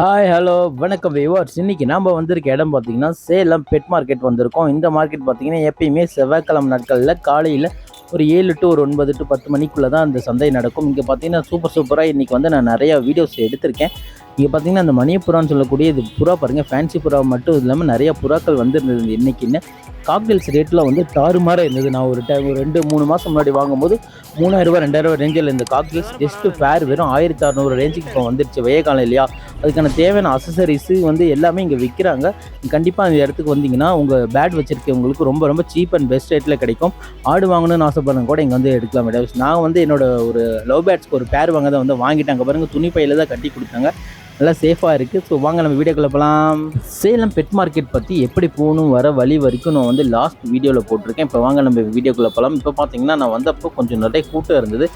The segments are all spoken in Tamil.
ஹாய் ஹலோ வணக்கம் வியூவர்ஸ் இன்னைக்கு நாம் வந்திருக்க இடம் பார்த்தீங்கன்னா சேலம் பெட் மார்க்கெட் வந்திருக்கோம். இந்த மார்க்கெட் பார்த்தீங்கன்னா எப்பயுமே செவ்வாய்க்கிழமை நாட்களில் காலையில் ஒரு ஏழு டு ஒரு ஒன்பது டு பத்து மணிக்குள்ளே தான் அந்த சந்தை நடக்கும். இங்கே பார்த்தீங்கன்னா சூப்பர் சூப்பராக இன்றைக்கி வந்து நான் நிறையா வீடியோஸ் எடுத்திருக்கேன். இங்கே பார்த்தீங்கன்னா அந்த மணியப்புறான்னு சொல்லக்கூடிய இது புறா பாருங்கள் ஃபேன்சி புறா மட்டும் இல்லாமல் நிறைய புறாக்கள் வந்துருந்தது இன்னைக்குன்னு. காக்டெயில்ஸ் ரேட்டில் வந்து தாறுமாறாக இருந்தது. நான் ஒரு டைம் ஒரு ரெண்டு மூணு மாதம் முன்னாடி வாங்கும்போது மூணாயிரரூபா ரெண்டாயிரரூபா ரேஞ்சில் இந்த காக்டெயில்ஸ் ஜஸ்ட்டு ஃபேர் வெறும் ஆயிரத்தி அறநூறு ரேஞ்சுக்கு இப்போ வந்துருச்சு. வெய்ய காலம் இல்லையா? அதுக்கான தேவையான அசசரிஸு வந்து எல்லாமே இங்கே விற்கிறாங்க கண்டிப்பாக அந்த இடத்துக்கு வந்தீங்கன்னா உங்கள் பேட் வச்சுருக்கவங்களுக்கு ரொம்ப ரொம்ப சீப் அண்ட் பெஸ்ட் ரேட்டில் கிடைக்கும். ஆடு வாங்கணும்னு ஆசைப்படுறவங்க கூட இங்கே வந்து எடுக்கலாம் மேடம் நான் வந்து என்னோட ஒரு லவ் பேட்ஸ்க்கு ஒரு பேர் வாங்க தான் வந்து வாங்கிட்டாங்க. பாருங்கள் துணி பையில் தான் கட்டி கொடுத்தாங்க. நல்லா சேஃபாக இருக்குது ஸோ வாங்க நம்ம வீடியோக்குள்ள போகலாம் சேலம் பெட் மார்க்கெட் பற்றி எப்படி போகணும் வர வழி வரைக்கும் நான் வந்து லாஸ்ட் வீடியோவில் போட்டிருக்கேன். இப்போ வாங்க நம்ம வீடியோக்குள்ளே போகலாம் இப்போ பார்த்தீங்கன்னா நான் வந்தப்போ கொஞ்சம் நிறைய கூட்டம் இருந்தது.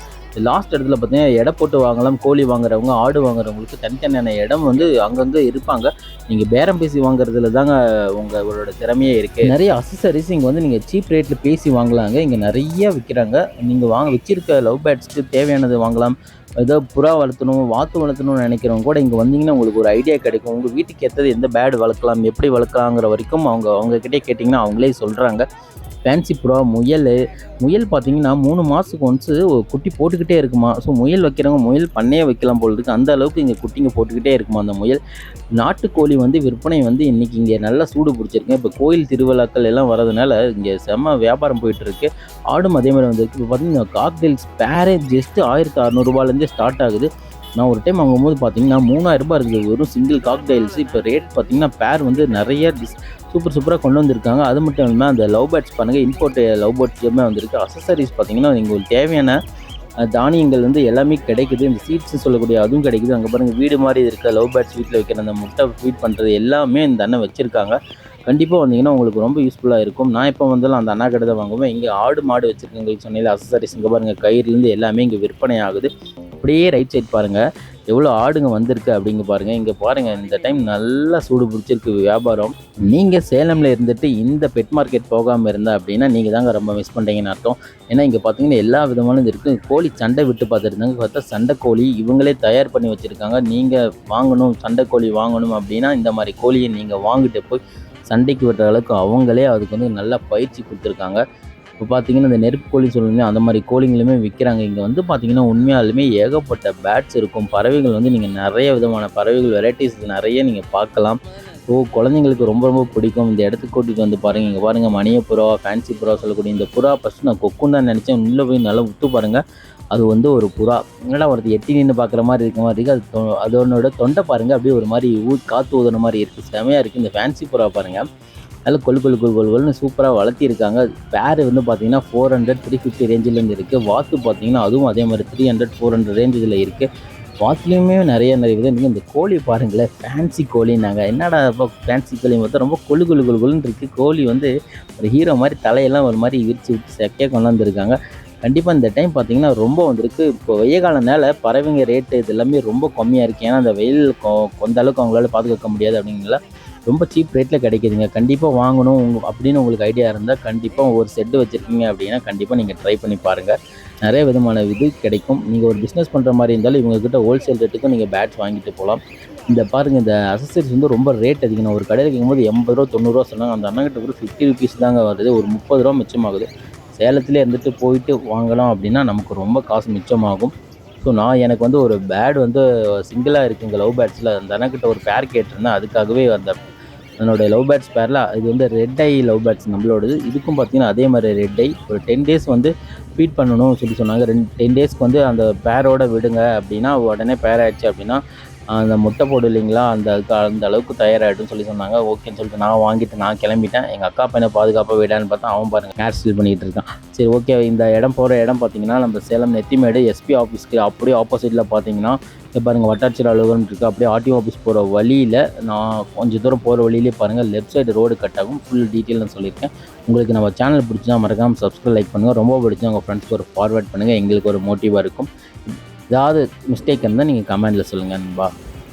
லாஸ்ட் இடத்துல பார்த்தீங்கன்னா எடை போட்டு வாங்கலாம் கோழி வாங்குறவங்க ஆடு வாங்குறவங்களுக்கு தனித்தனியான இடம் வந்து அங்கங்கே இருப்பாங்க. நீங்கள் பேரம் பேசி வாங்குறதுல தாங்க உங்களோட திறமையே இருக்குது நிறைய அசசரிஸ் இங்கே வந்து நீங்கள் சீப் ரேட்டில் பேசி வாங்கலாங்க. இங்கே நிறைய விற்கிறாங்க நீங்கள் வாங்க வச்சிருக்க லவ் பேட்ஸ்க்கு தேவையானது வாங்கலாம். ஏதோ புறா வளர்த்தணும் வாத்து வளர்த்தணும்னு நினைக்கிறவங்க கூட இங்கே வந்தீங்கன்னா உங்களுக்கு ஒரு ஐடியா கிடைக்கும். உங்கள் வீட்டுக்கு ஏற்றது எந்த பேர்டு வளர்க்கலாம் எப்படி வளர்க்கலாங்கிற வரைக்கும் அவங்க அவங்கக்கிட்டே கேட்டிங்கன்னா அவங்களே சொல்கிறாங்க ஃபேன்சி புறா முயல். முயல் பார்த்தீங்கன்னா மூணு மாதத்துக்கு ஒன்ஸு குட்டி போட்டுக்கிட்டே இருக்குமா. ஸோ முயல் வைக்கிறவங்க முயல் பண்ணையே வைக்கலாம் போல் இருக்குது அந்த அளவுக்கு இங்கே குட்டிங்க போட்டுக்கிட்டே இருக்குமா அந்த முயல். நாட்டுக்கோழி வந்து விற்பனை வந்து இன்றைக்கி இங்கே நல்லா சூடு பிடிச்சிருக்கு. இப்போ கோயில் திருவிழாக்கள் எல்லாம் வரதுனால இங்கே செம்ம வியாபாரம் போயிட்டுருக்கு. ஆடும் அதே மாதிரி வந்திருக்கு. இப்போ பார்த்தீங்கன்னா காக்டெயில்ஸ் பேரே ஜஸ்ட்டு ஆயிரத்தி அறநூறுபாலேருந்தே ஸ்டார்ட் ஆகுது. நான் ஒரு டைம் வாங்கும்போது பார்த்தீங்கன்னா மூணாயிரம் ரூபாய் இருக்குது வெறும் சிங்கிள் காக்டைல்ஸ் இப்போ ரேட் பார்த்தீங்கன்னா பேர் வந்து நிறைய டிஸ் சூப்பர் சூப்பராக கொண்டு வந்திருக்காங்க. அது மட்டும் இல்லாமல் அந்த லவ் பேர்ட்ஸ் பாருங்கள் இம்போர்ட் லவ் பேர்ட்ஸுமே வந்திருக்கு. அசசரிஸ் பார்த்தீங்கன்னா உங்களுக்கு தேவையான தானியங்கள் வந்து எல்லாமே கிடைக்குது. இந்த சீட்ஸ் சொல்லக்கூடிய அதுவும் கிடைக்குது. அங்கே பாருங்கள் வீடு மாதிரி இருக்க லவ் பேர்ட்ஸ் வீட்டில் வைக்கிற அந்த முட்டை ஃபீட் பண்ணுறது எல்லாமே இந்த அண்ணன் வச்சுருக்காங்க. கண்டிப்பாக வந்தீங்கன்னா உங்களுக்கு ரொம்ப யூஸ்ஃபுல்லாக இருக்கும். நான் இப்போ வந்தாலும் அந்த அண்ணா கடை தான் வாங்குவேன். இங்கே ஆடு மாடு வச்சுருக்கவங்களுக்கு சொன்னீங்க அசசரிஸ் இங்கே பாருங்கள் கயிறுலேருந்து எல்லாமே இங்கே விற்பனை ஆகுது. அப்படியே ரைட் சைட் பாருங்கள் எவ்வளோ ஆடுங்க வந்திருக்கு அப்படிங்க பாருங்கள் இங்கே பாருங்கள் இந்த டைம் நல்லா சூடு பிடிச்சிருக்கு வியாபாரம். நீங்கள் சேலமில் இருந்துட்டு இந்த பெட் மார்க்கெட் போகாமல் இருந்தால் அப்படின்னா நீங்கள் தாங்க ரொம்ப மிஸ் பண்ணுறீங்கன்னு அர்த்தம். ஏன்னா இங்கே பார்த்தீங்கன்னா எல்லா விதமான இது இருக்குது கோழி சண்டை விட்டு பார்த்துருந்தாங்க பார்த்தா சண்டை கோழி இவங்களே தயார் பண்ணி வச்சுருக்காங்க. நீங்கள் வாங்கணும் சண்டை கோழி வாங்கணும் அப்படின்னா இந்த மாதிரி கோழியை நீங்கள் வாங்கிட்டு போய் சண்டைக்கு விடுற அளவுக்கு அவங்களே அதுக்கு வந்து நல்லா பயிற்சி கொடுத்துருக்காங்க. இப்போ பார்த்தீங்கன்னா இந்த நெருப்பு கோழி சொல்லுங்க அந்த மாதிரி கோழிங்களுமே விற்கிறாங்க. இங்கே வந்து பார்த்தீங்கன்னா உண்மையாலுமே ஏகப்பட்ட பேட்ஸ் இருக்கும். பறவைகள் வந்து நீங்கள் நிறைய விதமான பறவைகள் வெரைட்டிஸ் நிறைய நீங்கள் பார்க்கலாம். ஸோ குழந்தைங்களுக்கு ரொம்ப ரொம்ப பிடிக்கும். இந்த இடத்துக்கு கூட்டிகிட்டு வந்து பாருங்கள் இங்கே பாருங்கள் மணிய புறா ஃபேன்சி புறா சொல்லக்கூடிய இந்த புறா ஃபஸ்ட்டு நான் கொக்குன்னு தான் நினச்சேன். உள்ளே போய் நல்லா உத்து பாருங்கள் அது வந்து ஒரு புறா. என்னடா ஒருத்தர் எட்டி நின்று பார்க்குற மாதிரி இருக்க மாதிரி இருக்குது அது தொ- அதனோட தொண்டை பாருங்கள் அப்படியே ஒரு மாதிரி ஊ காற்று ஊதுன மாதிரி இருக்குது செமையாக இருக்குது இந்த ஃபேன்சி புறா பாருங்கள் நல்லா கொழு கொழு கொழு கொழு கொழுன்னு சூப்பராக வளர்த்திருக்காங்க. பேர் வந்து பார்த்தீங்கன்னா ஃபோர் ஹண்ட்ரட் த்ரீ ஃபிஃப்டி ரேஞ்சிலேருந்து இருக்குது வாத்து பார்த்தீங்கன்னா அதுவும் அதே மாதிரி த்ரீ ஹண்ட்ரட் ஃபோர் ஹண்ட்ரட் ரேஞ்சில் இருக்குது வாத்துலேயுமே நிறைய நிறைய விதம் இருக்குது இந்த கோழி பாருங்களேன் ஃபேன்சி கோழின்னாங்க. என்னடா இப்போ ஃபேன்சி கோழி பார்த்தா ரொம்ப கொழு கொழு கொழு கொழுன்னு இருக்குது கோழி வந்து ஒரு ஹீரோ மாதிரி தலையெல்லாம் ஒரு மாதிரி விரிச்சு விட்டு செக்கையாக கொண்டாந்துருக்காங்க. கண்டிப்பாக இந்த டைம் பார்த்தீங்கன்னா ரொம்ப வந்திருக்கு. இப்போ வெய்ய காலனால பறவைங்க ரேட்டு இது எல்லாமே ரொம்ப கம்மியாக இருக்குது ஏன்னா அந்த வெயில் கொ- கொந்த அளவுக்கு அவங்களால பாதுகாக்க முடியாது அப்படிங்கல ரொம்ப சீப் ரேட்டில் கிடைக்குதுங்க. கண்டிப்பாக வாங்கணும். உங்கள் அப்படின்னு உங்களுக்கு ஐடியா இருந்தால் கண்டிப்பாக ஒரு செட்டு வச்சுருக்கீங்க அப்படின்னா கண்டிப்பாக நீங்கள் ட்ரை பண்ணி பாருங்கள் நிறைய விதமான இது கிடைக்கும். நீங்கள் ஒரு பிஸ்னஸ் பண்ணுற மாதிரி இருந்தாலும் இவங்கக்கிட்ட ஹோல்சேல் ரேட்டுக்கும் நீங்கள் பேட்ச் வாங்கிட்டு போகலாம் இந்த பாருங்கள் இந்த அசசரிஸ் வந்து ரொம்ப ரேட் அதிகம். ஒரு கடையில் கேட்கும்போது எண்பது ரூபா தொண்ணூறுரூவா சொன்னாங்க. அந்த அண்ணங்கிட்ட கூட ஃபிஃப்டி ருபீஸ் தாங்க வருது. ஒரு முப்பது ரூபா மிச்சமாகுது. சேலத்திலே இருந்துட்டு போயிட்டு வாங்கலாம் அப்படின்னா நமக்கு ரொம்ப காசு மிச்சமாகும். ஸோ நான் எனக்கு வந்து ஒரு பேட் வந்து சிங்கிளாக இருக்குங்க. லவ் பேட்ஸில் அந்த அண்ணக்கிட்ட ஒரு பேர் கேட்டிருந்தேன். அதுக்காகவே அந்த என்னோட லவ் பேர்ட்ஸ் பேரில் இது வந்து ரெட் ஐ லவ் பேர்ட்ஸ் நம்மளோடது. இதுக்கும் பார்த்தீங்கன்னா அதே மாதிரி ரெட் ஐ ஒரு டென் டேஸ் வந்து ஃபீட் பண்ணணும்னு சொல்லி சொன்னாங்க. ரெண்டு டென் டேஸ்க்கு வந்து அந்த பேரோட விடுங்க அப்படின்னா உடனே பேர் ஆயிடுச்சு அப்படின்னா அந்த முட்டை போடு இல்லைங்களா? அந்த அந்த அளவுக்கு தயாராகிட்டும் சொல்லி சொன்னாங்க. ஓகேன்னு சொல்லிட்டு நான் வாங்கிட்டு நான் கிளம்பிட்டேன். எங்கள் அக்கா பையனை பாதுகாப்பாக விடான்னு பார்த்தா அவன் பாருங்கள் ஹேர் ஸ்டில் பண்ணிகிட்டு இருக்கான். சரி ஓகே. இந்த இடம் போகிற இடம் பார்த்தீங்கன்னா நம்ம சேலம் நெத்திமேடு எஸ்பி ஆஃபீஸ்க்கு அப்படியே ஆப்போசிட்டில் பார்த்தீங்கன்னா பாருங்கள் வட்டாட்சியர் அலுவலகம் இருக்குது அப்படியே ஆர்டிஓ ஆஃபீஸ் போகிற வழியில் நான் கொஞ்சம் தூரம் போகிற வழியிலே பாருங்கள் லெஃப்ட் சைடு ரோடு கட் ஆகும். ஃபுல் டீட்டெயில் நான் சொல்லியிருக்கேன். உங்களுக்கு நம்ம சேனல் பிடிச்சா மறக்காமல் சப்ஸ்கிரைப் லைக் பண்ணுங்கள் ரொம்ப பிடிச்சா உங்கள் ஃப்ரெண்ட்ஸ்க்கு ஒரு ஃபார்வர்ட் பண்ணுங்கள் எங்களுக்கு ஒரு மோட்டிவாக இருக்கும். ஏதாவது மிஸ்டேக் இருந்தால் நீங்கள் கமெண்டில் சொல்லுங்கள் நண்பா.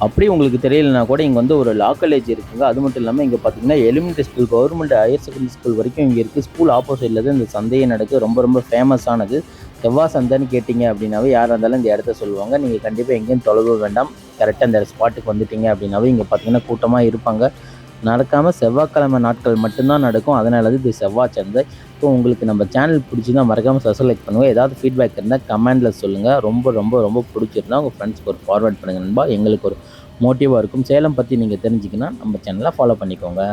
அப்படி உங்களுக்கு தெரியலனா கூட இங்கே வந்து ஒரு லா காலேஜ் இருக்குங்க. அது மட்டும் இல்லாமல் இங்கே பார்த்தீங்கன்னா elementary school government higher secondary school வரைக்கும் இங்கே இருக்குது ஸ்கூல் ஆப்போசிட்டில் தான் இந்த சந்தையை நடக்கு ரொம்ப ரொம்ப ஃபேமஸானது செவ்வாய் சந்தைன்னு கேட்டிங்க அப்படின்னாவே யாராக இருந்தாலும் இந்த இடத்த சொல்லுவாங்க. நீங்கள் கண்டிப்பாக எங்கேயும் தொலைவு வேண்டாம். கரெக்டாக இந்த ஸ்பாட்டுக்கு வந்துட்டீங்க அப்படின்னாவே இங்கே பார்த்தீங்கன்னா கூட்டமாக இருப்பாங்க. நடக்காமல் செவ்வாய்க்கிழமை நாட்கள் மட்டும்தான் நடக்கும். அதனால இது செவ்வாய் சந்தை. ஸோ உங்களுக்கு நம்ம சேனல் பிடிச்சிருந்தா மறக்காமல் சப்ஸ்கிரைப் பண்ணுங்கள் ஏதாவது ஃபீட்பேக் இருந்தால் கமெண்டில் சொல்லுங்கள் ரொம்ப ரொம்ப ரொம்ப பிடிச்சிருந்தா உங்கள் ஃப்ரெண்ட்ஸ்க்கு ஒரு ஃபார்வர்ட் பண்ணுங்க நண்பா. எங்களுக்கு ஒரு மோட்டிவாக இருக்கும். சேலம் பற்றி நீங்கள் தெரிஞ்சிக்கினா நம்ம சேனலை ஃபாலோ பண்ணிக்கோங்க.